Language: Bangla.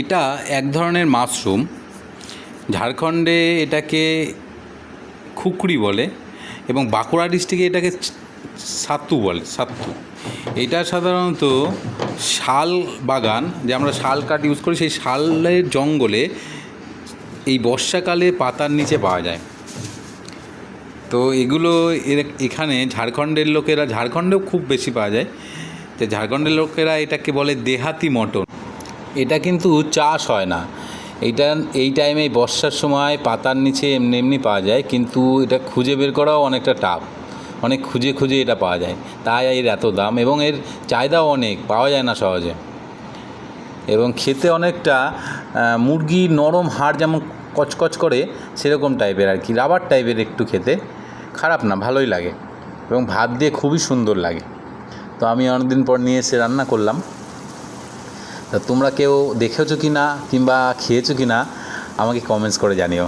এটা এক ধরনের মাশরুম। ঝাড়খণ্ডে এটাকে খুকরি বলে এবং বাঁকুড়া ডিস্ট্রিক্টে এটাকে সাত্তু বলে সাত্তু এটা সাধারণত শাল বাগান, যে আমরা শাল কাঠ ইউজ করি, সেই শালের জঙ্গলে এই বর্ষাকালে পাতার নিচে পাওয়া যায়। তো এগুলো এখানে ঝাড়খণ্ডের লোকেরা, ঝাড়খণ্ডেও খুব বেশি পাওয়া যায়। তো ঝাড়খণ্ডের লোকেরা এটাকে বলে দেহাতি মটন। এটা কিন্তু চাষ হয় না। এইটা এই টাইমে বর্ষার সময় পাতার নিচে এমনি এমনি পাওয়া যায় কিন্তু এটা খুঁজে বের করাও অনেকটা টাফ। অনেক খুঁজে খুঁজে এটা পাওয়া যায়। তাই এর এত দাম এবং এর চাহিদাও অনেক পাওয়া যায় না সহজে। এবং খেতে অনেকটা আহ, মুরগির নরম হাড় যেমন কচকচ করে সেরকম টাইপের আর কি। রাবার টাইপের একটু খেতে খারাপ না ভালোই লাগে। এবং ভাত দিয়ে খুবই সুন্দর লাগে। তো আমি অনেকদিন পর নিয়ে এসে রান্না করলাম। তা তোমরা কেউ দেখেছ কি না কিংবা খেয়েছো কি না আমাকে কমেন্টস করে জানিও।